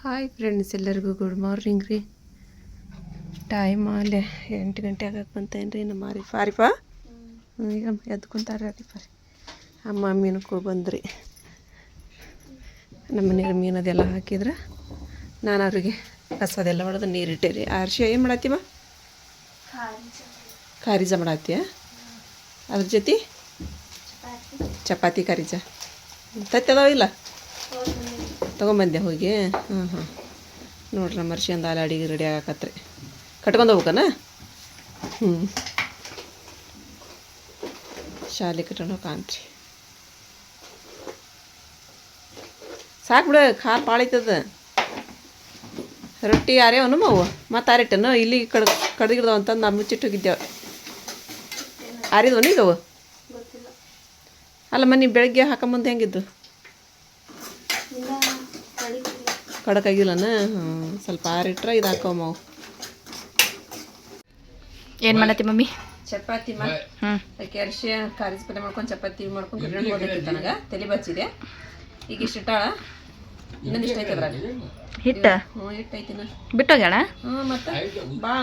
Hi friends ಎಲ್ಲರಿಗೂ good morning ರೀ. Time ಅಲ್ಲೇ ಎಂಟು ಗಂಟೆ ಆಗಕ್ಕೆ ಬಂತೇನು ರೀ ನಮ್ಮ ಅರಿಫ ಹ್ಞೂ, ಈಗ ಎದ್ಕೊಂತಾರೆ ಆರಿಫ ರೀ. ಅಮ್ಮ ಮೀನಕ್ಕೂ ಬಂದ್ರಿ. ನಮ್ಮ ಮನೆಯವ್ರು ಮೀನು ಅದೆಲ್ಲ ಹಾಕಿದ್ರೆ ನಾನು ಅವ್ರಿಗೆ ಕಸದೆಲ್ಲ ಹೊಡೆದು ನೀರಿಟ್ಟೆ ರೀ ಆರ್ಶಿ ಏನು ಮಾಡತ್ತೀವ? ಖಾರಿಜ. ಮಾಡತ್ತೀಯ? ಅದ್ರ ಜೊತೆ? ಚಪಾತಿ ಖಾರಿಜ. ತತ್ತದವ ಇಲ್ಲ? ತೊಗೊಂಬಂದೆ ಹೋಗಿ. ಹಾಂ ಹಾಂ ನೋಡ್ರಿ ಮರ್ಷಿಂದ ಅಲ್ಲಿ ಅಡಿಗೆ ರೆಡಿ ಆಗಕತ್ರಿ. ಕಟ್ಕೊಂಡು ಹೋಗ್ಬೇಕನ? ಹ್ಞೂ ಶಾಲೆ ಕಟ್ಕೊಂಡು ಕಾಣ್ತ್ರಿ ಸಾಕು ಬಿಡು ಖಾರ ಪಾಳೈತದ. ರೊಟ್ಟಿ ಯಾರ್ಯಾವನು ಮಾವು. ಮತ್ತು ಆರಿಟ್ಟನು ಇಲ್ಲಿ ಕಡ್ ಕಡ್ದಿಡ್ದವ ಅಂತಂದು ನಾವು ಮುಚ್ಚಿಟ್ಟು ಹೋಗಿದ್ದೆವು. ಆರಿದ್ವನು ಈಗ ಅವು ಅಲ್ಲ ಮನೆ ಬೆಳಗ್ಗೆ ಹಾಕೊಂಬಂದು ಹೆಂಗಿದ್ದು? ಕಡಕಾಗಿಲ್ಲನ? ಹ್ಞೂ ಸ್ವಲ್ಪ ಆರಿಟ್ರೆ ಇದು ಹಾಕೋ ಮಾವು. ಏನು ಮಾಡತ್ತಿ ಮಮ್ಮಿ? ಚಪಾತಿ ಅದಕ್ಕೆ ಅರಿಶಿ ಖಾರಿಜ ಪಲ್ಯ ಮಾಡ್ಕೊಂಡು ಚಪಾತಿ ಮಾಡ್ಕೊಂಡು ಕಟ್ಕೊಂಡು ಹೋದಕ್ಕಿತ್ತು ನನಗೆ. ತಲೆ ಬಚ್ಚಿದೆ. ಈಗ ಇಷ್ಟು ಇಟ್ಟಾಳ? ಇನ್ನೊಂದು ಇಷ್ಟ ಐತೆ ಅದ್ರಾಗ. ಹಿಟ್ಟ? ಹ್ಞೂ ಹಿಟ್ಟು ಐತಿ ಬಿಟ್ಟೋಗ್ಯಾಳ? ಹ್ಞೂ ಮತ್ತೆ? ಭಾಳ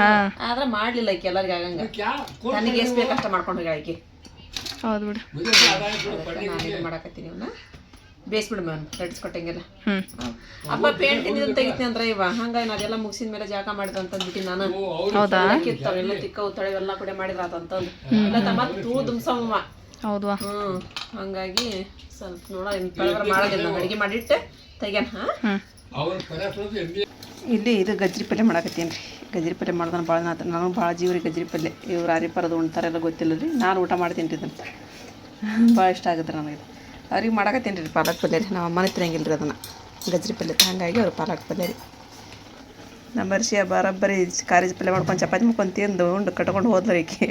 ಹಾಂ. ಆದ್ರೆ ಮಾಡಲಿಲ್ಲ ಈಕೆ ಎಲ್ಲರಿಗೆ ಆಗಂಗ. ನನಗೆ ಎಷ್ಟು ಬೇಕಷ್ಟ ಮಾಡ್ಕೊಂಡು ಹೋಗಿ ಆಕೆ ಹೌದು ಬಿಡು. ಮಾಡಕತ್ತೀನಿ ಇವನ್ನ. ಬೇಯಿಸ್ಬಿಡು ಮ್ಯಾಮ್ ಲಟ್ಸ್ಕೊಟ್ಟಂಗೆಲ್ಲ ಹ್ಞೂ ಅಪ್ಪ ಪೇಂಟ್ ಇದನ್ನ ತೆಗಿತೀನಿ ಅಂದ್ರೆ ಇವ ಹಂಗಾಗಿ ನಾವೆಲ್ಲ ಮುಗಿಸಿದ ಮೇಲೆ ಜಾಗ ಮಾಡಿದ ಅಂತಂದ್ಬಿಟ್ಟು ನಾನು. ಹೌದಾ? ತಿಕ್ಕ ತಿಕ್ಕವು ಎಲ್ಲ ಕೂಡ ಮಾಡಿದ್ರ ಅಂತಂದು ಇಲ್ಲ ತಮ್ಮ ತೂ ದುಮ್ಸಮ್ಮ ಹೌದ್ವಾ? ಹ್ಮ್ ಹಂಗಾಗಿ ಸ್ವಲ್ಪ ನೋಡ ಮಾಡೋದಿಲ್ಲ ನಾನು ಮಾಡಿಟ್ಟೆ ಮಾಡಿಟ್ಟು ತೆಗ್ಯಾನ ಇಲ್ಲಿ ಇದು ಗಜ್ರಿ ಪಲ್ಯ ಮಾಡಕತ್ತೀನಿ ರೀ. ಗಜ್ರಿ ಪಲ್ಯ ಮಾಡ್ದಾನ ಭಾಳ ನಾ ನನಗೆ ಭಾಳ ಜೀವ ರೀ ಗಜ್ರಿ ಪಲ್ಯ ಇವ್ರು ಆರಿ ಪರದು ಉಣ್ತಾರೆಲ್ಲ ಗೊತ್ತಿಲ್ಲ ರೀ ನಾನು ಊಟ ಮಾಡ್ತೀನಿ ರೀ ಇದನ್ನು. ಭಾಳ ಇಷ್ಟ ಆಗುತ್ತೆ ನನಗೆ. ಇದು ಅವ್ರಿಗೆ ಮಾಡಕತ್ತೀನಿ ರೀ ಪಾಲಕ್ ಪಲ್ಯ ರೀ. ನಮ್ಮ ಅಮ್ಮನ ತಿನ್ನಂಗಿಲ್ಲ ರೀ ಅದನ್ನು. ಗಜ್ರಿ ಪಲ್ಯ ಹಾಗಾಗಿ ಅವ್ರು ಪಾಲಕ್ ಪಲ್ಯ ರೀ. ನಮ್ಮ ವರ್ಷ ಬರೋಬ್ಬರಿ ಕಾರಿಜ್ ಪಲ್ಯ ಮಾಡ್ಕೊಂಡು ಚಪಾತಿ ಮಾಡ್ಕೊಂಡು ತಿಂದು ಉಂಡು ಕಟ್ಕೊಂಡು ಹೋದ್ರಿ ಈಕೆ.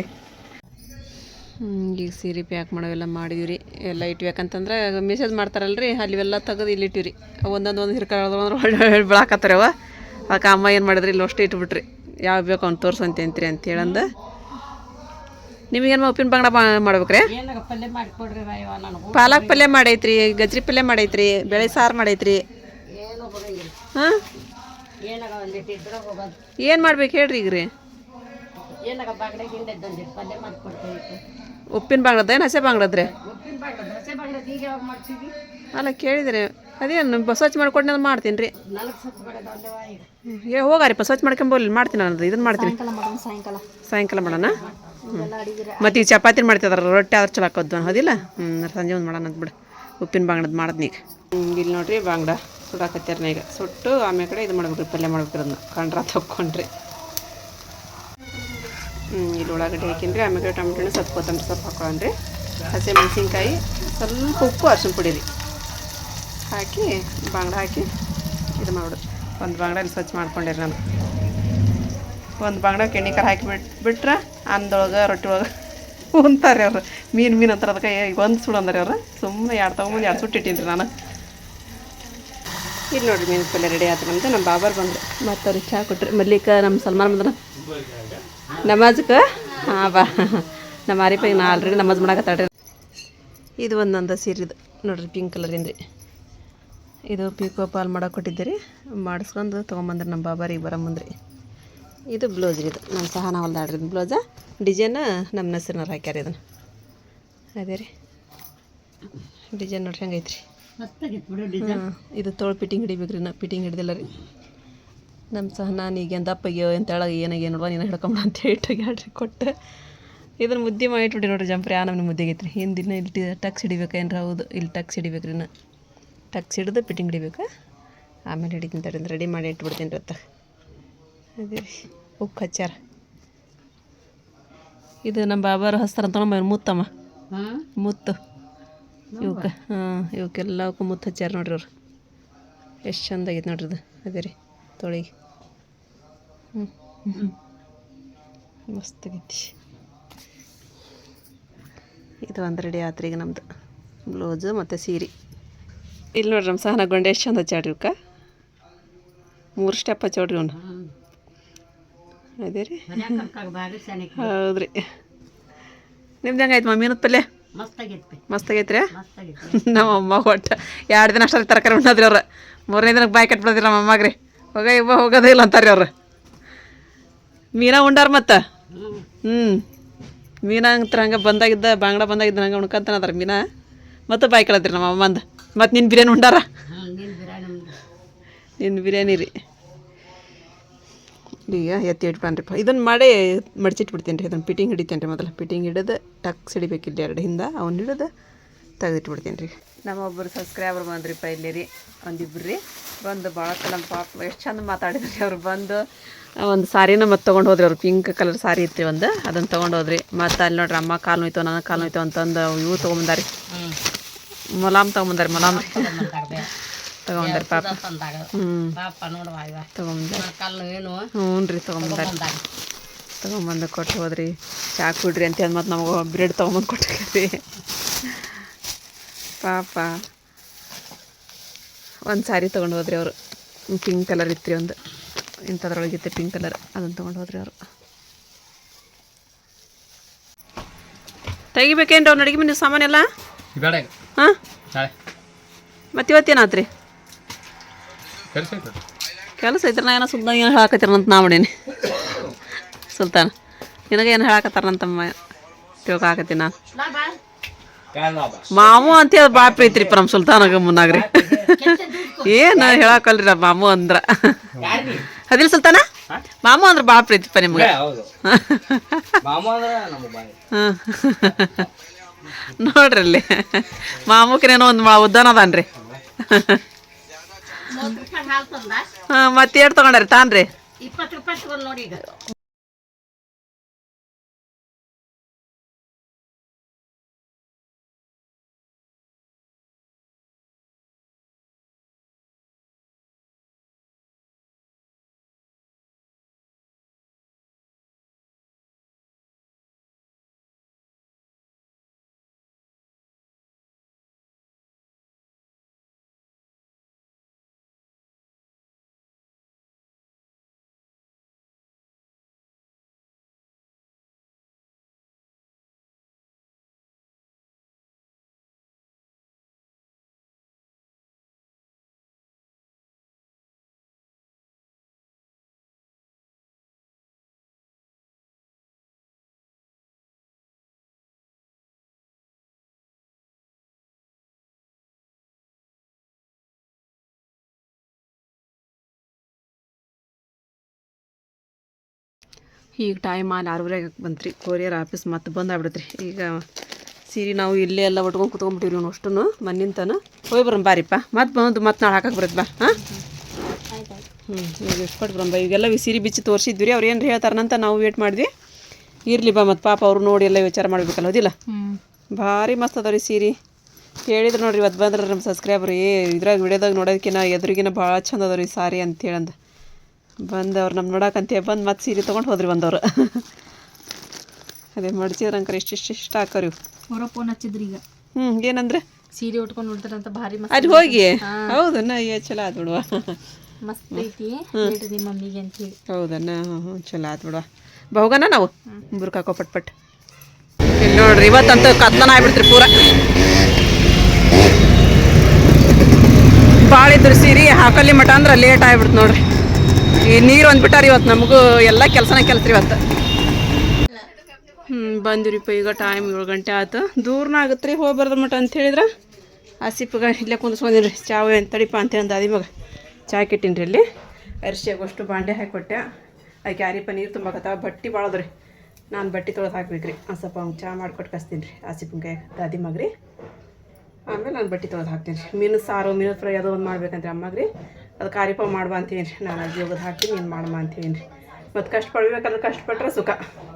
ಈಗ ಸೀರೆ ಪ್ಯಾಕ್ ಮಾಡೋವೆಲ್ಲ ಮಾಡಿದ್ವಿ ರೀ. ಎಲ್ಲ ಇಟ್ಬೇಕಂತಂದ್ರೆ ಮೆಸೇಜ್ ಮಾಡ್ತಾರಲ್ಲ ರೀ ಅಲ್ಲಿವೆಲ್ಲ ತೆಗೆದು ಇಲ್ಲಿ ಇಟ್ಟಿವಿ ರೀ ಒಂದೊಂದು ಒಂದು ಹಿರ್ಕೊಳ್ಳೋದು ಅಂದ್ರೆ ಒಳ್ಳೆ ಬೆಳಕತ್ತಾರ ಅವ ಅದಕ್ಕೆ ಅಮ್ಮ ಏನು ಮಾಡಿದ್ರಿ ಇಲ್ಲಿ ಅಷ್ಟೇ ಇಟ್ಬಿಟ್ರಿ. ಯಾವ ಬೇಕು ಅವ್ನು ತೋರ್ಸಂತೆ ಅಂತೀರಿ ಅಂತ ಹೇಳಂದು ನಿಮಗೇನು ಉಪ್ಪಿನ ಬಂಗಡ ಮಾಡ್ಬೇಕ್ರಿ? ಪಾಲಕ್ ಪಲ್ಯ ಮಾಡೈತ್ರಿ ಗಜ್ರಿ ಪಲ್ಯ ಮಾಡೈತ್ರಿ ಬೇಳೆ ಸಾರು ಮಾಡೈತ್ರಿ. ಹಾಂ? ಏನು ಮಾಡ್ಬೇಕು ಹೇಳ್ರಿ ಈಗ. ರೀ ಉಪ್ಪಿನ ಬಾಂಗ್ಳದ ಏನು ಹಸೆ ಬಾಂಗ್ಳದ್ರಿ ಅಲ್ಲ ಕೇಳಿದ್ರಿ ಅದೇನು ಸ್ವಚ್ಛ ಮಾಡ್ಕೊಂಡು ನಾನು ಮಾಡ್ತೀನಿ ರೀ ಏ ಹೋಗಾರಿಪ್ಪ ಸ್ವಚ್ಛ ಮಾಡ್ಕೊಂಬೋಲಿ ಮಾಡ್ತೀನಿ ನಾನು ಇದನ್ನು ಮಾಡ್ತೀನಿ. ಸಾಯಂಕಾಲ ಮಾಡೋಣ? ಮತ್ತು ಈಗ ಚಪಾತಿ ಮಾಡ್ತಿದಾರ ರೊಟ್ಟಿ ಆದ್ರೆ ಚಲೋ ಹಾಕೋದು ಹೌದಿಲ್ಲ? ಹ್ಞೂ ಸಂಜೆ ಒಂದು ಮಾಡೋಣ ಅಂತ ಬಿಡು. ಉಪ್ಪಿನ ಬಾಂಗ್ಳದ ಮಾಡೋದು ಈಗ. ಇಲ್ಲಿ ನೋಡ್ರಿ ಬಾಂಗ್ಡ ಸುಡಾಕತ್ತಿರ್ನ ಈಗ. ಸುಟ್ಟು ಆಮೇಲೆ ಕಡೆ ಇದು ಮಾಡ್ಬೇಕು ಪಲ್ಯ ಮಾಡ್ಬೇಕ್ರಿ ಅದನ್ನ ಕಂಡ್ರ ತಕ್ಕೊಂಡ್ರಿ. ಹ್ಞೂ ಇಲ್ಲಿ ಉಳ್ಳಾಗಡ್ಡೆ ಹಾಕಿನ್ರಿ ಆಮೇಲೆ ಟೊಮೆಟೊ ಹಣ್ಣು ಸ್ವಲ್ಪ ಕೊತ್ತಂಬರಿ ಸೊಪ್ಪು ಹಾಕೊಂಡ್ರಿ ಹಸಿ ಮೆಣಸಿನ್ಕಾಯಿ ಸ್ವಲ್ಪ ಉಪ್ಪು ಅರ್ಶಿನ ಪುಡಿ ರೀ. ಹಾಕಿ ಬಾಂಗ್ಡ ಹಾಕಿ ಇದು ಮಾಡೋದು ಒಂದು ಬಾಂಗ್ಡಲ್ಲಿ ಸ್ವಚ್ಛ ಮಾಡ್ಕೊಂಡಿರಿ ನಾನು. ಒಂದು ಬಾಂಗ್ಡ ಕೆಣಿಕರ್ ಹಾಕಿ ಬಿಟ್ಟು ಬಿಟ್ರೆ ಅನ್ನದೊಳಗೆ ರೊಟ್ಟಿ ಒಳಗೆ ಉಂತಾರೆ ಅವ್ರು. ಮೀನು ಮೀನು ಅಂತಾರೆ ಅದಕ್ಕೆ ಒಂದು ಸುಡು ಅಂದ್ರೆ ಅವ್ರು. ಸುಮ್ಮನೆ ಎರಡು ತೊಗೊಂಬಂದು ಎರಡು ಸುಟ್ಟು ಇಟ್ಟಿನಿ ರೀ ನಾನು. ಇಲ್ಲಿ ನೋಡಿರಿ ಮೀನು ಪಲ್ಯ ರೆಡಿ ಆಯ್ತು ನಮ್ದು. ನಮ್ಮ ಬಾಬರ್ ಬಂದರು. ಮತ್ತು ಅವ್ರಿಗೆ ಚಹಾ ಕೊಟ್ರಿ. ಮಲ್ಲಿಕ ನಮ್ಮ ಸಲ್ಮಾನ್ ಬಂದ್ರ ನಮಾಜ್ಗೆ ಹಾಂ ಬಾ. ನಮ್ಮ ಆರಿಫಾಗ ನಾ ಆಲ್ರೆಡಿ ನಮಾಜ್ ಮಾಡಕತ್ತಾಳ್ರಿ ಇದು ಒಂದು ನಂದ ಸೀರೆ ಇದು. ನೋಡ್ರಿ ಪಿಂಕ್ ಕಲರಿಂದ ರೀ ಇದು ಪಿಕೋ ಪಾಲ್ ಮಾಡಕ್ಕೆ ಕೊಟ್ಟಿದ್ದೆ ರೀ ಮಾಡಿಸ್ಕೊಂಡು ತೊಗೊಂಬಂದ್ರಿ ನಮ್ಮ ಬಾಬಾರಿಗೆ ಬರಮಂದ್ರಿ ಇದು ಬ್ಲೌಸ್ ರೀ ಇದು. ನಮ್ಮ ಸಹ ನಾವು ಹೊಲ್ದಾಡ್ರಿ ಬ್ಲೌಸ? ಡಿಸೈನ್ ನಮ್ಮ ನಸರಿನವ್ರು ಹಾಕ್ಯಾರ ಇದನ್ನು. ಅದೇ ರೀ. ಡಿಸೈನ್ ನೋಡ್ರಿ ಹೆಂಗೈತ್ರಿ. ಹಾಂ ಇದು ತೋಳು ಪಿಟಿಂಗ್ ಹಿಡಿಬೇಕು ರೀ ನಾ ಪಿಟಿಂಗ್ ಹಿಡ್ದಿಲ್ಲ ರೀ. ನಮ್ಮ ಸಹ ನಾನು ಈಗ ದಪ್ಪಗೆ ಏನಾಗ ಏನಾಗೆ ನೋಡುವ ನೀನು ಹಿಡ್ಕೊಂಬ ಅಂತ ಹೇಳ್ರಿ ಕೊಟ್ಟು. ಇದನ್ನು ಮುದ್ದೆ ಮಾಡಿಟ್ಬಿಡಿ ನೋಡ್ರಿ ಜಂಪ್ರಿ, ಆ ನಮ್ಮ ಮುದ್ದೆಗೆ ಐತ್ರಿ. ಹಿಂದಿನ ಇಲ್ಲಿ ಟಕ್ಸ್ ಹಿಡಿಬೇಕೇನ್ರಿ ಹೌದು, ಇಲ್ಲಿ ಟಕ್ಸ್ ಹಿಡಿಬೇಕು ರೀ ನಾ. ಟಕ್ಸ್ ಹಿಡಿದು ಪಿಟಿಂಗ್ ಹಿಡಿಬೇಕು. ಆಮೇಲೆ ಹಿಡಿತೀನಿ ರೆಡಿ ಮಾಡಿ ಇಟ್ಬಿಡ್ತೀನಿ ರತ್ತ ಅದೇ ರೀ ಹಚ್ಚಾರ ಇದು ನಮ್ಮ ಬಾಬಾರ ಹಸ್ತಾರ ಅಂತ ಮುತ್ತಮ್ಮ. ಮುತ್ತು. ಇವಕ್ಕೆ ಹಾಂ ಇವಕ್ಕೆಲ್ಲವಕ್ಕೂ ಮುತ್ತು ಹಚ್ಚಾರ ನೋಡ್ರಿ ಅವ್ರು. ಎಷ್ಟು ಚಂದ ಆಗೈತೆ ನೋಡ್ರಿ ಇದು. ಅದೇ ರೀ ತೊಳಿಗೆ. ಹ್ಞೂ ಮಸ್ತ್ ಆಗೈತಿ. ಇದು ಒಂದು ರೆಡಿ ಆತ್ರಿ ಈಗ ನಮ್ದು. ಬ್ಲೌಸು ಮತ್ತು ಸೀರೆ. ಇಲ್ಲಿ ನೋಡ್ರಿ ನಮ್ಮ ಸಹನ ಗೊಂಡೆ ಎಷ್ಟು ಚಂದ ಹಚ್ಚಾಡ್ರಿ ಇವಕ್ಕೆ. ಮೂರು ಸ್ಟೆಪ್ ಹಚ್ಚೋಡ್ರಿ ಅವನು. ಅದೇ ರೀ. ಹೌದ್ರಿ. ನಿಮ್ದು ಹೆಂಗಾಯ್ತು ಮಮ್ಮಿ ಏನದ ಪಲ್ಯ? ಮಸ್ತ್ ಆಗೈತ್ರಿ ನಮ್ಮ ಅಮ್ಮ ಒಟ್ಟು ಎರಡು ದಿನ ಅಷ್ಟರಲ್ಲಿ ತರಕಾರಿ ಉಣ್ಣದ್ರಿ ಅವ್ರು. ಮೂರನೇ ದಿನಕ್ಕೆ ಬಾಯ್ ಕಟ್ಬಿಡದ್ರಿ ನಮ್ಮ ಅಮ್ಮಾಗ್ರಿ ಹೋಗ ಇವ ಹೋಗೋದೇ ಇಲ್ಲ ಅಂತಾರ್ರಿ ಅವ್ರು. ಮೀನಾ ಉಂಡಾರ ಮತ್ತೆ? ಹ್ಞೂ ಮೀನಾ ಅಂತರ ಹಂಗೆ ಬಂದಾಗಿದ್ದ ಬಾಂಗ್ಡ ಬಂದಾಗಿದ್ದ ಹಂಗೆ ಉಣ್ಕಂತಾನ ಅದಾರ ಮೀನಾ. ಮತ್ತು ಬಾಯ್ ಕಳತ್ರಿ ನಮ್ಮ ಅಮ್ಮಂದು. ಮತ್ತು ನಿನ್ನ ಬಿರಿಯಾನಿ ಉಂಡಾರ? ನಿನ್ನ ಬಿರಿಯಾನಿ ರೀ. ಈಗ ಎತ್ತಿ ಇಟ್ಬಾನ್ರಿಪ್ಪ ಇದನ್ನು ಮಾಡಿ ಮಡ್ಚಿಟ್ಬಿಡ್ತೀನಿ ರೀ ಇದನ್ನು ಪಿಟಿಂಗ್ ಹಿಡಿತೇನೆ ರೀ ಮೊದಲು. ಪಿಟಿಂಗ್ ಹಿಡಿದು ಟಕ್ ಹಿಡಿಬೇಕಿಲ್ಲ ಎರಡು ಹಿಂದೆ ಅವ್ನು ಹಿಡಿದು ತೆಗೆದಿಟ್ಬಿಡ್ತೀನಿ ರೀ ನಮ್ಮೊಬ್ಬರು ಸಬ್ಸ್ಕ್ರೈಬರ್ ಬಂದ್ರಿಪ್ಪ ಇಲ್ಲಿ ರೀ ಒಂದಿಬ್ರು ರೀ ಬಂದು ಭಾಳ ನಮ್ಮ ಪಾಪ ಎಷ್ಟು ಚಂದ ಮಾತಾಡಿದ್ರಿ ಅವ್ರು. ಬಂದು ಒಂದು ಸಾರಿನ ಮತ್ತೆ ತೊಗೊಂಡು ಹೋದ್ರಿ ಅವ್ರು. ಪಿಂಕ್ ಕಲರ್ ಸಾರಿ ಇತ್ತು ಒಂದು. ಅದನ್ನು ತೊಗೊಂಡು ಹೋದ್ರಿ ಮತ್ತು ಅಲ್ಲಿ ನೋಡ್ರಿ ಅಮ್ಮ ಕಾಲು ನೋಯ್ತು ನನ್ನ ಕಾಲು ನೋಯ್ತು ಅಂತಂದು ಇವು ತೊಗೊಂಬಂದಾರಿ. ಮೊಲಾಮ್ ತೊಗೊಂಬಂದಾರಿ ಮೊಲಾಮ್. ರೀ ತೊಗೊಂಬಂದಾರಿ ಪಾಪ. ಹ್ಞೂ ಏನು? ಹ್ಞೂ ರೀ ತೊಗೊಂಬಂದಾರಿ ತೊಗೊಂಬಂದು ಕೊಟ್ಟು ಹೋದ್ರಿ. ಚಾ ಕುಡ್ರಿ ಅಂತ ಅಂದ್ ಮತ್ತೆ ನಮಗೆ ಬ್ರೆಡ್ ತೊಗೊಂಬಂದು ಕೊಟ್ಟಿರಿ. ಪಾಪ. ಒಂದು ಸಾರಿ ತೊಗೊಂಡು ಹೋದ್ರಿ ಅವರು. ಪಿಂಕ್ ಕಲರ್ ಇತ್ತು ರೀ ಒಂದು. ಇಂಥದ್ರೊಳಗಿತ್ತು ಪಿಂಕ್ ಕಲರ್. ಅದನ್ನು ತೊಗೊಂಡು ಹೋದ್ರಿ ಅವರು. ತೆಗಿಬೇಕೇನ್ರಿ ಅವ್ನ ಅಡುಗೆ ಮನೆ ಸಾಮಾನೆಲ್ಲ? ಹಾಂ? ಮತ್ತೆ ಇವತ್ತೇನಾತ್ರಿ? ಕೆಲಸ ಐತ್ರಿ ನಾ ಏನೋ ಸುಮ್ಮನೆ ಏನು ಹೇಳಕತ್ತಾರಂತ ನಾ ಮಾಡೀನಿ. ಸುಲ್ತಾನ ನಿನಗೆ ಏನು ಹೇಳಕತ್ತಾರಂತಮ್ಮ ತಿಳ್ಕೊಳಕತ್ತೀನಿ ನಾನು. ಮಾಮು ಅಂತ ಹೇಳಿ ಭಾಳ ಪ್ರೀತಿ ರೀ ನಮ್ಮ ಸುಲ್ತಾನಾಗ ಮುನ್ನಾಗ್ರಿ ಏನು ಹೇಳಕಲ್ರಿ ನಮ್ಮ ಮಾಮು ಅಂದ್ರ. ಅದಿಲ್ಲ ಸುಲ್ತಾನ? ಮಾಮು ಅಂದ್ರೆ ಭಾಳ ಪ್ರೀತಿಪ್ಪ ನಿಮ್ಗೆ. ಹೌದು. ಮಾಮ ಅಂದ್ರೆ ನಮ್ಮ ಬಾಯಿ. ಹಾಂ ನೋಡ್ರಿ ಅಲ್ಲಿ. ಮಾಮುಕಿನೇನೋ ಒಂದು ಉದ್ದಾನದನ್ರಿ ಉದ್ದಾನ ಅದಾನ್ರಿ. ಹಾಂ ಮತ್ತೆ ಏಟ್ ತಗೊಂಡಾರಿ ತಾನ್ರಿ? ಇಪ್ಪತ್ತು ರೂಪಾಯಿ ತಗೊಂಡ್ ನೋಡಿ ಈಗ. ಈಗ ಟೈಮ್ ಅಲ್ಲಿ ಆರೂವರೆಗೆ ಬಂತ್ರಿ. ಕೊರಿಯರ್ ಆಫೀಸ್ ಮತ್ತೆ ಬಂದಾಗ್ಬಿಡತ್ರಿ ಈಗ ಸೀರೆ ನಾವು ಇಲ್ಲೇ ಎಲ್ಲ ಒಟ್ಕೊಂಡು ಕುತ್ಕೊಂಡ್ಬಿಟ್ಟಿವಿ ನಾವು ಅಷ್ಟು ಮನ್ನಿಂತನ ಹೋಗಿ ಬರೋಣ ಬಾರಿಪ್ಪ. ಮತ್ತೆ ಬಂದು ಮತ್ತೆ ನಾಳೆ ಹಾಕಕ್ಕೆ ಬರುತ್ತೆ ಬಾ. ಹಾಂ? ಹ್ಞೂ ಈಗ ಬಾ. ಈಗೆಲ್ಲ ಸೀರೆ ಬಿಚ್ಚಿ ತೋರಿಸಿದ್ವಿ ಅವ್ರು ಏನು ಹೇಳ್ತಾರಂತ ನಾವು ವೇಟ್ ಮಾಡಿದ್ವಿ. ಇರಲಿ ಬಾ ಮತ್ತು ಪಾಪ ಅವ್ರು ನೋಡಿ ಎಲ್ಲ ವಿಚಾರ ಮಾಡ್ಬೇಕಲ್ಲ ಹೌದಿಲ್ಲ? ಭಾರಿ ಮಸ್ತ್ ಅದಾವ ರೀ ಸೀರೆ. ಹೇಳಿದ್ರು ನೋಡ್ರಿ ಇವತ್ತು ಬಂದ್ರೆ ನಮ್ಮ ಸಬ್ಸ್ಕ್ರೈಬರ್ ಏ ಇದ್ರಾಗ ವಿಡಿಯೋದಾಗ ನೋಡೋದಕ್ಕಿಂತ ಎದುರಿಗಿನ ಭಾಳ ಚಂದ ಅದಾವ ರೀ ಸಾರಿ ಅಂತೇಳಂದು. ಬಂದು ಅವ್ರು ನಮ್ಮ ನೋಡಕ್ಕಂತ ಬಂದು ಮತ್ತೆ ಸೀರೆ ತೊಗೊಂಡು ಹೋದ್ರಿ ಬಂದವ್ರು. ಅದೇ ಮಡ್ಚಿದ್ರಂಕರ ಇಷ್ಟಿಷ್ಟು ಇಷ್ಟ ಹಾಕೋರಿ ಇವು. ಅವರ ಫೋನ್ ಹಚ್ಚಿದ್ರಿ ಈಗ. ಹ್ಞೂ ಏನಂದ್ರೆ? ಸೀರೆ ಉಟ್ಕೊಂಡು ನೋಡ್ತಾರಂತ ಭಾರಿ ಮಸ್ತ್ ಅದು ಹೋಗಿ? ಹೌದನ್ನ ಏ ಚಲೋ ಆತು ಬಿಡುವ. ಮಸ್ತ್ ಐತಿ. ಹೇಳ್ರಿ ಮಮ್ಮಿಗೆ ಅಂತ ಹೇಳಿ. ಹೌದನ್ನ ಹ್ಞೂ ಹ್ಞೂ ಚಲೋ ಆದ್ ಬಿಡುವ. ಬಹುಗನ ನಾವು? ಬುರ್ಕಾಕೋ ಪಟ್ ಪಟ್. ಇಲ್ಲಿ ನೋಡ್ರಿ ಇವತ್ತಂತೂ ಕತ್ಲನ ಆಗ್ಬಿಡ್ತ್ರಿ ಪೂರ. ಭಾಳ ಇದ್ರು ಸೀರೆ ಹಾಕಲ್ಲಿ ಮಠ ಅಂದ್ರೆ ಲೇಟ್ ಆಗ್ಬಿಡ್ತು ನೋಡ್ರಿ. ಈ ನೀರು ಅಂದ್ಬಿಟ್ಟಾರ ಇವತ್ತು ನಮಗೂ ಎಲ್ಲ ಕೆಲಸನ ಕೆಲಸ ರೀ ಇವತ್ತು ಹ್ಞೂ ಬಂದಿರಿಪ್ಪ ಈಗ ಟೈಮ್ ಏಳು ಗಂಟೆ ಆಯ್ತು ದೂರನ ಆಗತ್ತೆ ರೀ ಹೋಗಿ ಬರ್ದ ಮಟ ಅಂತ ಹೇಳಿದ್ರೆ ಆಸಿಪ್ಗ ಇಲ್ಲೇ ಕುಂದಿಸ್ಕೊಂಡಿನಿ ರೀ ಚಾವು ತಡಿಪ ಅಂತ ಅಂದ ಅದಿ ಮಗ. ಚಾ ಕೆಟ್ಟಿನಿ ರೀ ಇಲ್ಲಿ ಅಷ್ಟು ಬಾಂಡೆ ಹಾಕಿಕೊಟ್ಟೆ ಆ ಯಾರಿಪ್ಪ ನೀರು ತುಂಬಾ ಬಟ್ಟೆ ಬಟ್ಟಿ ಅದ ರೀ ನಾನು ಬಟ್ಟೆ ತೊಳೆದು ಹಾಕ್ಬೇಕು ರೀ ಸ್ವಲ್ಪ ಅವ್ನು ಚಾ ಮಾಡಿಕೊಟ್ಟು ಕಸ್ತೀನಿ ರೀ ಕೈ ದಾದಿ ಮಗ ರೀ ಆಮೇಲೆ ನಾನು ಬಟ್ಟೆ ತೊಳೆದು ಹಾಕ್ತೀನಿ ರೀ ಮೀನು ಸಾರು, ಮೀನು ಫ್ರೈ ಅದು ಒಂದು ಮಾಡ್ಬೇಕಂತ ಅಮ್ಮಗ್ರಿ. ಅದು ಕಾರಿಪ ಮಾಡುವ ಅಂತೀನಿ ರೀ ನಾನು ಅಜ್ಜಿ ಯೋಗದ ಹಾಕ್ತೀನಿ, ನೀನು ಮಾಡುವ ಅಂತೀನಿ ರೀ ಮತ್ತು ಕಷ್ಟಪಡ್ಬೇಕಾದ್ರೆ ಕಷ್ಟಪಟ್ರೆ ಸುಖ.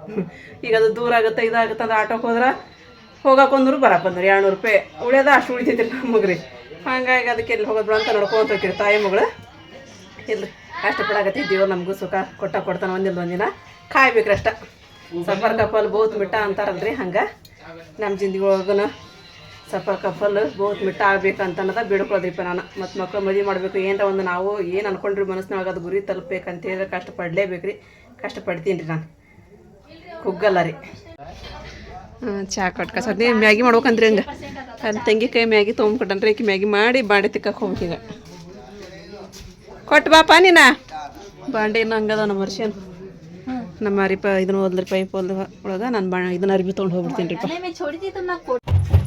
ಈಗ ಅದು ದೂರ ಆಗುತ್ತೆ, ಇದಾಗುತ್ತೆ, ಅದು ಆಟೋಕ್ಕೆ ಹೋದ್ರೆ ಹೋಗಕ್ಕೆ ಒಂದೂರು ಬರಕ್ಕೆ ಬಂದ್ರಿ. ಎರಡುನೂರು ರೂಪಾಯಿ ಉಳಿಯೋದ ಅಷ್ಟು ಉಳಿತೈತಿ ನಮಗೆ ರೀ ಹಾಗಾಗಿ ಅದಕ್ಕೆ ಎಲ್ಲಿ ಹೋಗೋದು ಅಂತ ನೋಡ್ಕೊಂತ ಹೋಗ್ತೀರಿ. ತಾಯಿ ಮಗಳು ಇಲ್ಲ ದೇವ್ರು ನಮಗೂ ಸುಖ. ಕೊಟ್ಟ ಕೊಡ್ತಾನೆ ಒಂದಿಲ್ಲ ಒಂದಿನ. ಕಾಯ್ಬೇಕ್ರಿ ಅಷ್ಟ. ಸಫರ್ ಕಪಲ್ ಬಹುತ್ ಮಿಟ್ಟ ಅಂತಾರಲ್ರಿ ಹಂಗೆ. ನಮ್ಮ ಜಿಂದಗಿ ಒಳಗೂ ಸಫರ್ ಕಫಲ್ ಬಹುತ್ ಮಿಟ್ಟ ಆಗ್ಬೇಕಂತ ಅನ್ನೋದ ನಾನು. ಮತ್ತು ಮಕ್ಳು ಮದುವೆ ಮಾಡಬೇಕು ಏನರ ಒಂದು ನಾವು ಏನು ಅನ್ಕೊಂಡ್ರಿ ಮನಸ್ಸಿನೊಳಗೆ ಅದು ಗುರಿ ತಲುಪಬೇಕಂತ ಹೇಳಿದ್ರೆ ಕಷ್ಟಪಡಲೇಬೇಕು ರೀ ಕಷ್ಟಪಡ್ತೀನಿ ರೀ ನಾನು. ಕುಗ್ಗಲ್ಲ ರೀ. ಹ್ಞೂ ಚಾ ಕೊಟ್ಟು ಕಸದಿ ಮ್ಯಾಗಿ ಮಾಡ್ಬೇಕಂದ್ರಿ ಹಂಗೆ? ಅಲ್ಲಿ ತಂಗಿ ಕೈ ಮ್ಯಾಗಿ ತೊಗೊಂಡ್ಕೊಟ್ಟನ್ರಿ ಈಕೆ ಮ್ಯಾಗಿ ಮಾಡಿ ಬಾಂಡೆ ತಿಕ್ಕಕ್ಕೆ ಹೋಗ್ಬೇಕೀಗ ಕೊಟ್ಟು ಬಾಪ ನೀನ? ಬಾಂಡೆ ಇನ್ನೂ ಹಂಗದ ನಮ್ಮ ವರ್ಷನ್ ನಮ್ಮ ಅರಿಪ ಇದನ್ನ ಓದ್ಲಿ ಪೈಪ್ ಒಳಗೆ. ನಾನು ಬಾ ಇದನ್ನ ಅರಿಬಿ ತೊಗೊಂಡು ಹೋಗ್ಬಿಡ್ತೀನಿ ರೀ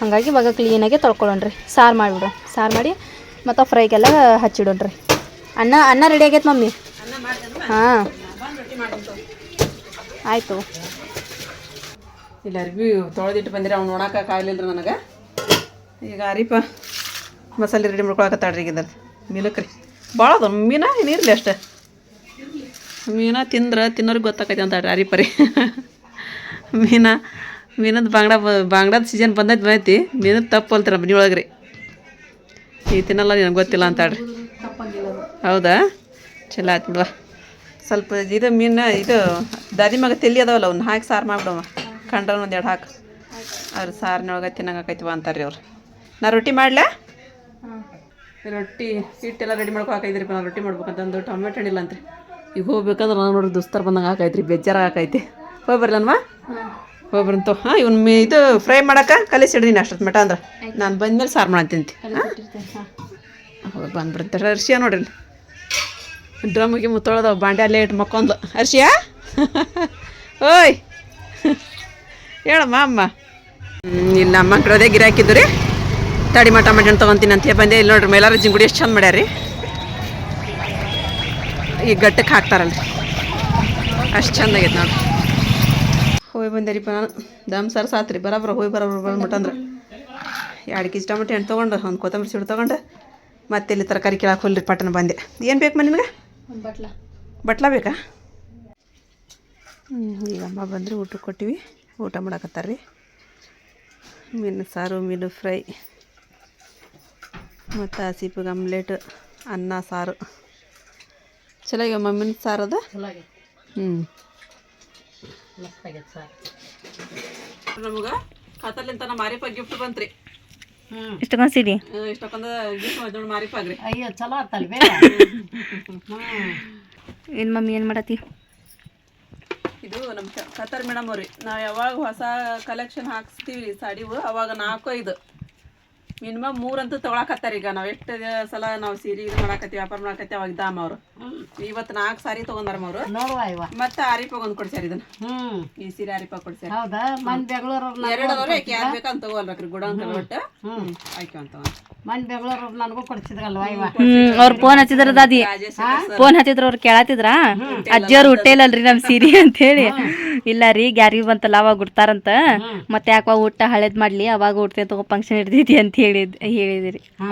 ಹಾಗಾಗಿ ಇವಾಗ ಕ್ಲೀನಾಗಿ ತೊಳ್ಕೊಳ್ಳೋಣ್ರಿ. ಸಾರು ಮಾಡಿಬಿಡು. ಸಾರು ಮಾಡಿ ಮತ್ತು ಫ್ರೈಗೆಲ್ಲ ಹಚ್ಚಿಡೋಣ್ರಿ. ಅನ್ನ ಅನ್ನ ರೆಡಿ ಆಗೈತೆ ಮಮ್ಮಿ? ಹಾಂ. ಆಯಿತು. ಇಲ್ಲ ಅರ್ಬಿ ತೊಳೆದಿಟ್ಟು ಬಂದಿರಿ, ಅವ್ನು ನೋಡಕ್ಕೆ ರೀ ನನಗೆ. ಈಗ ಅರಿಪ ಮಸಾಲೆ ರೆಡಿ ಮಾಡ್ಕೊಳಕತ್ತಾಡ್ರಿ ಈಗ ಇದ್ರದ್ದು ಮೀನಕ್ಕೆ ರೀ ಭಾಳ ಅದ ಮೀನ ಏನಿರಲಿ ಅಷ್ಟೇ. ಮೀನ ತಿಂದ್ರೆ ತಿನ್ನೋರಿಗೆ ಗೊತ್ತಾಕೈತಿ ಅಂತ ಅರಿಪ ರೀ ಮೀನ ಮೀನದ ಬಾಂಗ್ಡ ಬ- ಬಾಂಗ್ಡದ ಸೀಸನ್ ಬಂದೈತಿ ಬಂದೈತಿ. ಮೀನದ ತಪ್ಪು ಅಲ್ತೀರ ಮನೆ ಒಳಗೆ ರೀ ಈ ತಿನ್ನಲ್ಲ ನಿನಗೆ ಗೊತ್ತಿಲ್ಲ ಅಂತಾಳ್ರಿ ಹೌದಾ? ಚಲೋ ಆಯ್ತು ಬಿಡುವ. ಸ್ವಲ್ಪ ಇದು ಮೀನು ಇದು ದಾದಿ ಮಗ ತೆಲಿ ಅದಾವಲ್ಲ ಅವ್ನ ಹಾಕಿ ಸಾರು ಮಾಡ್ಬಿಡವ ಕಂಡ್ರ ಒಂದು ಎರಡು ಹಾಕಿ. ಅವ್ರು ಸಾರಿನೊಳಗೆ ತಿನ್ನಂಗೆ ಬಾ ಅಂತಾರೆ ಅವ್ರು. ನಾ ರೊಟ್ಟಿ ಮಾಡ್ಲಾ? ರೊಟ್ಟಿ ಹಿಟ್ಟೆಲ್ಲ ರೆಡಿ ಮಾಡ್ಕೊ ಹಾಕೈತ್ರಿ ನಾ ರೊಟ್ಟಿ ಮಾಡ್ಬೇಕಂತಂದು ಟೊಮೆಟೊ ಹಣ್ಣಿಲ್ಲ ಅಂತ್ರಿ ಈಗ ಹೋಗ್ಬೇಕಂದ್ರೆ ನಾನು ನೋಡ್ರಿ ದುಸ್ತರ್ ಬಂದಂಗೆ ಹಾಕೈತ್ರಿ ಬೇಜಾರ ಹಾಕೈತಿ ಹೋಗಿ ಬರ್ಲನ್ವ? ಹೋಗಿ ಬರಂತು ಹಾಂ ಇವ್ನು ಮೀ ಇದು ಫ್ರೈ ಮಾಡಕ್ಕೆ ಕಲಿಸಿಡ್ತೀನಿ ಅಷ್ಟೊತ್ತು ಮಟ ಅಂದ್ರೆ. ನಾನು ಬಂದ್ಮೇಲೆ ಸಾರು ಮಾಡ್ತೀನಿ. ಹಾಂ? ಬಂದ್ಬಿಡ್ತಾರೆ ಅರ್ಶಿಯ ನೋಡ್ರಿ ಡ್ರಮ್ ಗಿಮ್ ಮುತ್ತೊಳದವ ಬಾಂಡೆ ಲೇಟ್ ಇಟ್ಟು ಮಕ್ಕೊಂದು ಅರ್ಶಿಯ? ಓಯ್. ಹೇಳಮ್ಮ ಅಮ್ಮ. ಇಲ್ಲಿ ನಮ್ಮ ಕಡೆ ಗಿರಾಕಿದ್ದು ರೀ ತಡಿ ಮಟ ಮಟನ್ ತೊಗೊತೀನಿ ಅಂತ ಹೇಳಿ ಬಂದೆ. ಇಲ್ಲಿ ನೋಡ್ರಿ ಮೇಲಾರ ಜಿಂಗುಡಿ ಎಷ್ಟು ಚಂದ ಮಾಡ್ಯಾರಿ. ಈ ಗಟ್ಟಕ್ಕೆ ಹಾಕ್ತಾರಲ್ರಿ. ಅಷ್ಟು ಚಂದ ಆಗೈತೆ ನೋಡ್ರಿ. ಹೋಗಿ ಬಂದೇರಿಪ್ಪ ನಾನು. ದಮ್ ಸರ್ ಸಾತ್ರಿ ಬರೋಬ್ರ ಹೋಗಿ ಬರೋಬ್ರ ಬಂದ್ಬಿಟ್ಟಂದ್ರೆ ಎರಡು ಕೆ ಜಿ ಟೊಮೆಟೊ ಹಣ್ಣು ತೊಗೊಂಡು ಒಂದು ಕೊತ್ತಂಬರಿ ಸಿಡು ತೊಗೊಂಡು ಮತ್ತೆ ಇಲ್ಲಿ ತರಕಾರಿ ಕೇಳಕ್ಕೆ ಹೋಲ್ರಿ ಪಟ್ಟಣ ಬಂದೆ. ಏನು ಬೇಕು ನಿನಗೆ ಬಟ್ಲ. ಬಟ್ಲ ಬೇಕಾ? ಹ್ಞೂ ಈಗ ಅಮ್ಮ ಬಂದರೆ ಊಟ ಕೊಟ್ಟಿವಿ. ಊಟ ಮಾಡಕತ್ತಾರ ರೀ ಮೀನು ಸಾರು ಮೀನು ಫ್ರೈ ಮತ್ತು ಹಸಿಪಿಗೆ ಆಮ್ಲೆಟ್ ಅನ್ನ ಸಾರು. ಚಲೋ ಈಗ ಮಮ್ಮಿನ ಸಾರು ಅದ? ಹ್ಞೂ ನಮಗೆ? ಕತ್ತಲಿಂತ ನಮ್ಮ ಮಾರಿಪ ಗಿಫ್ಟ್ ಬಂತ್ರಿ. ಇಷ್ಟೊಂದು ಇಷ್ಟಕ್ಕೊಂದು ಗಿಫ್ಟ್ ನೋಡಿ ಮಾರಿಪಾಗ್ರಿ ಅಯ್ಯೋ ಚಲೋ ಆತಲ್ ಏನು ಮಮ್ಮಿ ಏನು ಮಾಡತ್ತಿ? ಇದು ನಮ್ಮ ಕತ್ತರ್ ಮೇಡಮ್ ಅವ್ರಿ. ನಾವು ಯಾವಾಗ ಹೊಸ ಕಲೆಕ್ಷನ್ ಹಾಕ್ಸ್ತೀವಿ ಸಾಡಿವು ಅವಾಗ ನಾಲ್ಕು ಐದು. ಮಿನಿಮಮ್ ಮೂರಂತೂ ತೊಗೊಳಕತ್ತಾರ ಈಗ. ನಾವು ಎಷ್ಟು ಸಲ ನಾವು ಸೀರೆ ಇದು ಮಾಡಾಕತ್ತೀವಿ ವ್ಯಾಪಾರ ಮಾಡಾಕತ್ತೀವಿ ಅವಾಗ ದಾಮ್ ಅವರು. ಇವತ್ತು ನಾಲ್ಕು ಸಾರಿ ತಗೊಂಡಾರ ಅವರು. ನೋಡುವ ಇವ. ಮತ್ತೆ ಆರಿಪಾಗ ಒಂದು ಕೊಡ್ಸ್ಯಾರ ಇದನ್ನ. ಹ್ಮ್. ಈ ಸೀರೆ ಆರಿಪಾಗ ಕೊಡ್ಸ್ಯಾರ. ಹೌದಾ? ಮನ್ ಬೆಂಗಳೂರವ್ರು ಎರಡು ಅದಾವ್ರಿ ಆಕೆ ಯಾರು ಬೇಕಂತ ತಗೋಲ್ಬೇಕ್ರಿ ಗುಡಂಕ ಒಟ್ಟು ಹ್ಮ್. ಆಯ್ಕೆ ಅಂತ ಮನ್ ಬೆಂಗಳೂರವ್ರು ನನಗೂ ಕೊಡ್ಸಿದ್ರಲ್ವಾ ಇವ? ಹ್ಮ್ ಅವ್ರು ಫೋನ್ ಹಚ್ಚಿದ್ರ ದಾದಿ. ಫೋನ್ ಹಚ್ಚಿದ್ರ ಅವ್ರು ಕೇಳತ್ತಿದ್ರ ಅಜ್ಜಿಯವ್ರು ಹುಟ್ಟೇಲಲ್ರಿ ನಮ್ ಸೀರೆ ಅಂತ ಹೇಳಿ ಇಲ್ಲ ರೀ ಗ್ಯಾರಿ ಬಂತಲ್ಲ ಅವಾಗ ಉಡ್ತಾರಂತ. ಮತ್ತೆ ಯಾಕೆ ಊಟ ಹಳೇದ್ ಮಾಡ್ಲಿ ಅವಾಗ ಊಟ ತಗೋ ಫಂಕ್ಷನ್ ಇರ್ತೈತಿ ಅಂತ ಹೇಳಿದ್ ಹೇಳಿದಿರಿ. ಬಾ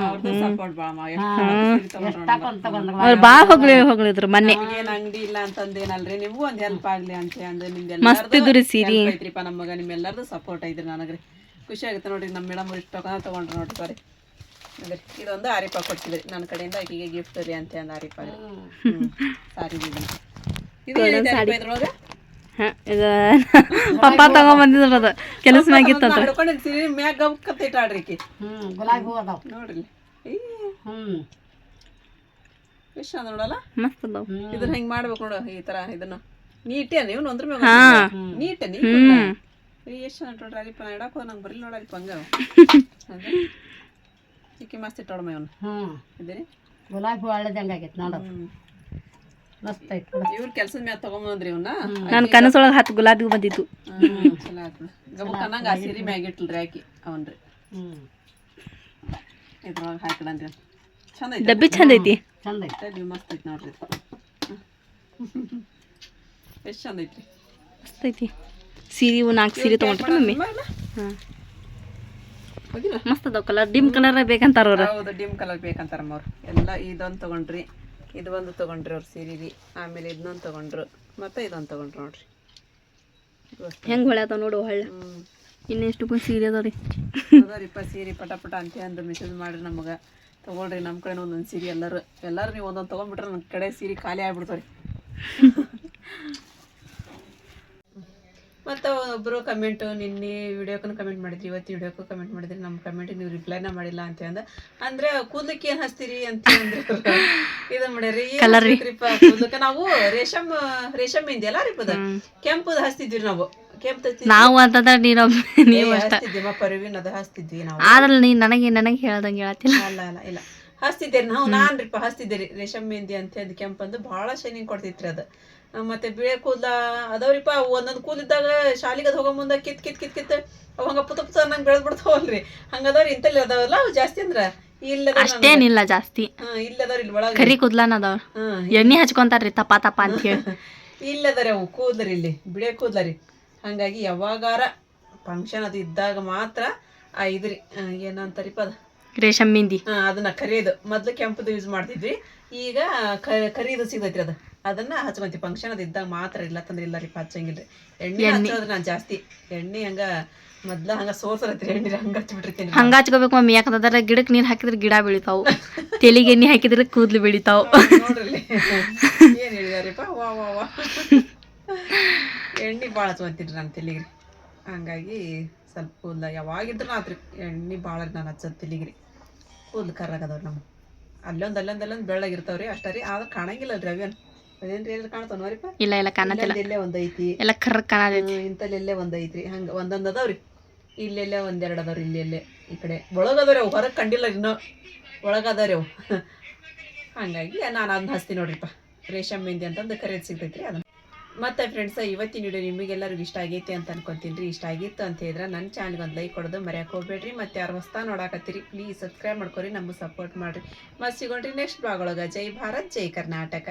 ಹೋಗ್ಲಿ ಅವ್ರು ಬಾ ಹೊಗ್ಳಿ ಹೊಗಳಿದ್ರು ಮೊನ್ನೆ. ಏನ್ ಅಂಗಡಿ ಇಲ್ಲ ಅಂತಂದೇನಲ್ರಿ? ನೀವು ಒಂದ್ ಹೆಲ್ಪ್ ಆಗ್ಲಿ ಅಂತ ಅಂದ ನಿಮ್ದು ಮಸ್ತ್ ಇದ್ರಿ ಸೀರಿ. ಐತ್ರಿಪ್ಪ ನಮ್ಮ ಮಗ ನಿಮ್ಮೆಲ್ಲರದು ಸಪೋರ್ಟ್ ಐತ್ರಿ ನನಗ್ರಿ. ಖುಷಿ ಆಗುತ್ತೆ ನೋಡ್ರಿ ನಮ್ಮ ಮೇಡಮ್ ಇಷ್ಟು ತಗೊಂಡ್ ತಗೊಂಡ್ರು ನೋಡ್ರಿ ಸಾರಿ ಅದ್ರಿ ಇದೊಂದು ಆರಿಪ ಕೊಡ್ತಿದ್ರಿ. ನನ್ನ ಕಡೆಯಿಂದ ಆಕಿಗೆ ಗಿಫ್ಟ್ ರೀ ಅಂತ ಅಂದ ಆರಿಪ ಸಾರಿ ಇದ್ರೊಳಗೆ ಹ, ಇದು ಪಪ್ಪ ತಗೊಂಬಂದಿದ್ರ ಅದು. ಕೆಲಸ ಮ್ಯಾಗಿತ್ತಂತ ಮ್ಯಾಗ ಹ್ಮ್ ಗುಲಾಬಿ ಹೂ ಅದಾವ. ನೋಡ್ರಿ. ಇಲ್ಲಿ. ಎಷ್ಟು ಅಂದ ನೋಡಲ್ಲ? ಮಸ್ತ್ ಅದಾವ. ಇದನ್ನ ಹೆಂಗ್ ಮಾಡ್ಬೇಕು ನೋಡು ಈ ತರ ಇದನ್ನ. ನೀಟೇ ನೀವು ಒಂದ್ರ ಮ್ಯಾಗ ನೀಟೆ ನೀ ಹ್ಮ್. ಎಷ್ಟು ಚಂದ ನೋಡ್ರಿ ಅಲ್ಲಿಪ್ಪ ಇಡಕ್ಕೆ ಹೋದ ನಂಗೆ ಬರಲಿ ನೋಡಿ ಅರಿಪ ಹಂಗ ಚಿಕ್ಕಿ ಮಸ್ತ್ ಇಟ್ಟೋಡಮ್ಮ ಇವನು ಹ್ಮ್. ಇದ್ದೀರಿ? ಗುಲಾಬಿ ಹೂ ಹಳ್ಳದಂಗ ಆಗೈತೆ ನೋಡೋದು ಮಸ್ತ್ ಐತಿ ಇವ್ರ ಕೆಲ್ಸದ ಮ್ಯಾಲ ತಗೊಂಬಂದ್ರಿ ಇವನ್ನ ನನ್ನ ಕನಸೊಳಗೆ ಹತ್ತು ಗುಲಾಬಿ ಬಂದಿತ್ತು. ಚಲೋ ಆಯ್ತು ಗಬಕ್ ಅನ್ನಂಗ ಆ ಸೀರೆ ಮ್ಯಾಗ ಇಟ್ಲ್ರಿ ಹಾಕಿ ಅವನ್ರಿ. ಹ್ಮ್. ಇದ್ರೊಳಗೆ ಹಾಕಿಡನ್ರಿ ಚಂದ ಐತಿ ಡಬ್ಬಿ ಚಂದ ಐತಿ. ಚಂದ ಐತೆ. ಮಸ್ತ್ ಐತಿ ನೋಡ್ರಿ ಎಷ್ಟು ಚಂದ ಐತ್ರಿ? ಮಸ್ತ್ ಐತಿ. ಸೀರೆ ನಾಲ್ಕು ಸೀರೆ ತೊಗೊಂಡ್ರಿ ಮಮ್ಮಿ. ಹಾಂ ಮಸ್ತ್ ಅದಾವ ಕಲರ್. ಡಿಮ್ ಕಲರ್ ಬೇಕಂತಾರ ಅವ್ರು. ಹೌದು ಡಿಮ್ ಕಲರ್ ಬೇಕಂತಾರಮ್ಮ ಅವ್ರು ಎಲ್ಲ ಇದೊಂದು ತಗೊಂಡ್ರಿ. ಇದು ಒಂದು ತಗೊಂಡ್ರಿ ಅವ್ರು ಸೀರೆಗೆ ಆಮೇಲೆ ಇದನ್ನೊಂದು ತಗೊಂಡ್ರು. ಮತ್ತೆ ಇದೊಂದು ತಗೊಂಡ್ರು ನೋಡ್ರಿ. ಹೆಂಗೆ ಹೊಳ್ಯಾತಾವ ನೋಡು ಹೊಳೆ ಇನ್ನೆಷ್ಟು ಸೀರೆ ಅದಾವ ರೀ. ಅದಾರಿಪ್ಪ ಸೀರೆ ಪಟ ಪಟ ಅಂತ ಅಂದು ಮೆಸೇಜ್ ಮಾಡ್ರಿ ನಮಗೆ. ತೊಗೊಳ್ರಿ ನಮ್ಮ ಕಡೆ ಒಂದೊಂದು ಸೀರೆ ಎಲ್ಲರೂ ಎಲ್ಲರೂ ನೀವು ಒಂದೊಂದು ತೊಗೊಂಡ್ಬಿಟ್ರೆ ನನ್ನ ಕಡೆ ಸೀರೆ ಖಾಲಿ ಆಗ್ಬಿಡ್ತಾವ್ರಿ. ಮತ್ತು ಒಬ್ಬರು ಕಮೆಂಟು ನಿನ್ನೆ ವಿಡಿಯೋಕ್ಕೂ ಕಮೆಂಟ್ ಮಾಡಿದ್ರಿ ಇವತ್ತು ವಿಡಿಯೋಕ್ಕೂ ಕಮೆಂಟ್ ಮಾಡಿದ್ರಿ ನಮ್ಮ ಕಮೆಂಟಿಗೆ ನೀವು ರಿಪ್ಲೈನ ಮಾಡಿಲ್ಲ ಅಂತ ಅಂದ ಅಂದ್ರೆ ಕೂದಲಿಕ್ಕೆ ಏನು ಹಚ್ತೀರಿ ಅಂತ ಅಂದ್ರೆ ಇದು ಮಾಡ್ಯಾರಿ ಕೂದಲಕ್ಕೆ? ನಾವು ರೇಷಮ್ ರೇಷಮ್ ಮೆಹಂದಿ ಅಲ್ಲ ರೀ ಪದ? ಕೆಂಪುದು ಹಚ್ತಿದ್ವಿ ನಾವು. ನಾವು ಅಂತಂದ್ರೆ ನೀನು ನೀವು ಪರ್ವಿನ್ ಅದ ಹಚ್ತಿದ್ವಿ ನಾವು. ಆದ್ರಲ್ಲಿ ನೀ ನನಗೆ ನನಗೆ ಹೇಳ್ದಂಗೆ ಹೇಳತ್ತಿಲ್ಲ. ಅಲ್ಲ ಅಲ್ಲ ಇಲ್ಲ. ಹಚ್ತಿದ್ದೇರಿ ನಾವು ನಾನ್ರಿಪ್ಪ ಹಚ್ತಿದ್ದೀರಿ. ರೇಷಮ್ ಮೆಹಂದಿ ಅಂತ ಹೇಳಿ ಕೆಂಪಂದು ಬಹಳ ಶೈನಿಂಗ್ ಕೊಡ್ತಿತ್ರಿ ಅದು. ಮತ್ತೆ ಬಿಳೆ ಕೂದ್ಲ ಅದಾವ್ರಿಪ್ಪ ಒಂದೊಂದು ಕೂದಲಿದ್ದಾಗ ಶಾಲಿಗೆ ಅದು ಹೋಗೋ ಮುಂದೆ ಕಿತ್ ಕಿತ್ ಕಿತ್ ಕಿತ್ ಅವ್ ಹಂಗ ಪುತ ಪುತ ನಂಗೆ ಬೆಳೆದ್ ಬಿಡ್ತಾವಲ್ರಿ. ಹಂಗದವ್ರಿ ಇಂತಲ್ಲಿ ಅದಾವಲ್ಲ ಅವು ಜಾಸ್ತಿ ಅಂದ್ರ? ಇಲ್ಲ ಅಷ್ಟೇನಿಲ್ಲ ಜಾಸ್ತಿ. ಇಲ್ಲದವ್ರಿ ಇಲ್ಲಿ ಒಳಗೆ ಕರಿ ಕೂದ್ಲನ ಅದಾವ. ಎಣ್ಣಿ ಹಚ್ಕೊಂತಾರ್ರಿ ತಪ್ಪ ತಪ್ಪ ಅಂತ ಹೇಳಿ. ಇಲ್ಲದರಿ ಅವು ಕೂದ್ಲರಿ ಇಲ್ಲಿ ಬಿಳೆ ಕೂದ್ಲರಿ ಹಂಗಾಗಿ ಯಾವಾಗಾರ ಫಂಕ್ಷನ್ ಅದು ಇದ್ದಾಗ ಮಾತ್ರ ಆ ಇದ್ರಿ ಏನಂತಾರಿಪ್ಪ ಅದು? ರೇಷಮ್ ಮಿಂದಿ ಅದನ್ನ ಕರಿಯೋದು ಮೊದ್ಲು ಕೆಂಪದು ಯೂಸ್ ಮಾಡ್ತಿದ್ವಿ. ಈಗ ಕರಿದು ಸಿಗತೈತ್ರಿ ಅದು. ಅದನ್ನ ಹಚ್ಕೊಂತೀವಿ. ಫಂಕ್ಷನ್ ಅದು ಇದ್ದಾಗ ಮಾತ್ರ ಇಲ್ಲ ತಂದ್ರೆ ಇಲ್ಲ ರೀ ಹಚ್ಚಂಗಿಲ್ರಿ ಎಣ್ಣೆ. ಹಚ್ಚೋದ್ರ ನಾನು ಜಾಸ್ತಿ. ಎಣ್ಣೆ ಹಂಗ ಮೊದ್ಲ ಹಂಗ ಸೋರ್ಸರತ್ರಿ ಎಣ್ಣೆ ಹಂಗ ಹಚ್ಬಿಟ್ಟಿರ್ತೀನಿ ಹಂಗ ಹಚ್ಕೋಬೇಕು ಮಮ್ಮಿ ಯಾಕಂದ್ರೆ ಗಿಡಕ್ಕೆ ನೀರು ಹಾಕಿದ್ರೆ ಗಿಡ ಬೆಳಿತಾವು. ತೆಲಿಗೆ ಎಣ್ಣೆ ಹಾಕಿದ್ರೆ ಕೂದ್ಲು ಬೆಳಿತಾವು. ನೋಡ್ರಿ. ಏನ್ ಹೇಳಿದಾರಿಪ್ಪ? ವಾ ವಾ ವಾ. ಎಣ್ಣೆ ಭಾಳ ಹಚ್ಕೊಂತೀನಿ ನಾನು ತೆಲಿಗ್ರಿ ಹಂಗಾಗಿ ಸ್ವಲ್ಪ ಕೂದಲ ಯಾವಾಗಿದ್ರು ಆತ್ರಿ ಎಣ್ಣೆ ಭಾಳ ನಾನು ಹಚ್ಚೋದು ತೆಲಿಗ್ರಿ ಕೂದ್ಲು ಕರ್ರಾಗದವ್ರಿ ನಮ್ಮ ಅಲ್ಲೊಂದು ಅಲ್ಲೊಂದು ಅಲ್ಲೊಂದು ಬೆಳ್ಳಗಿರ್ತಾವ್ರಿ ಅಷ್ಟೇ ರೀ ಆದ್ರೆ ಕಾಣಂಗಿಲ್ಲ ರೀ ಇಲ್ಲ ಇಲ್ಲ ಕಾಣತಿಲ್ಲ ಇಲ್ಲೇ ಒಂದ್ ಐತಿ ಎಲ್ಲ ಕರ್ರ ಕಾಣತೈತಿ. ಇಂತಲ್ಲೆಲ್ಲೇ ಒಂದ್ ಐತ್ರಿ ಹಂಗ ಒಂದೊಂದ್ ಅದಾವ್ರಿ. ಇಲ್ಲೆಲ್ಲೇ ಒಂದೆರಡು ಅದಾವ್ರಿ ಇಲ್ಲೆಲ್ಲೇ ಈ ಕಡೆ. ಒಳಗದವ್ರಿ ಅವು ಹೊರಗ್ ಕಂಡಿಲ್ಲ ಇನ್ನೂ. ಒಳಗದವ್ರಿ ಅವು. ಹಂಗಾಗಿ ನಾನು ಅದನ್ನ ಹಸ್ತೀನಿ ನೋಡ್ರಿಪ್ಪ ರೇಷಮ್ ಮೆಹಂದಿ ಅಂತಂದು ಕರೆದು ಸಿಗ್ತೈತ್ರಿ ಅದನ್ನ. ಮತ್ತೆ ಫ್ರೆಂಡ್ಸ್ ಇವತ್ತಿನ ವಿಡಿಯೋ ನಿಮಗೆಲ್ಲರಿಗೂ ಇಷ್ಟ ಆಗೈತಿ ಅಂತ ಅನ್ಕೊಂತೀನಿ ರೀ. ಇಷ್ಟ ಆಗಿತ್ತು ಅಂತ ಹೇಳಿದ್ರೆ ನನ್ನ ಚಾನಲ್ಗೆ ಒಂದು ಲೈಕ್ ಕೊಡೋದು ಮರ್ಯಾಕೆ ಹೋಗ್ಬೇಡ್ರಿ. ಮತ್ತೆ ಯಾರು ಹೊಸ ನೋಡಾಕತ್ತೀರಿ ಪ್ಲೀಸ್ ಸಬ್ಸ್ಕ್ರೈಬ್ ಮಾಡ್ಕೊರಿ ನಮಗೆ ಸಪೋರ್ಟ್ ಮಾಡಿರಿ. ಮತ್ತೆ ಸಿಗೋಣ್ರಿ ನೆಕ್ಸ್ಟ್ ಬ್ಲಾಗ್ ಒಳಗೆ. ಜೈ ಭಾರತ್ ಜೈ ಕರ್ನಾಟಕ.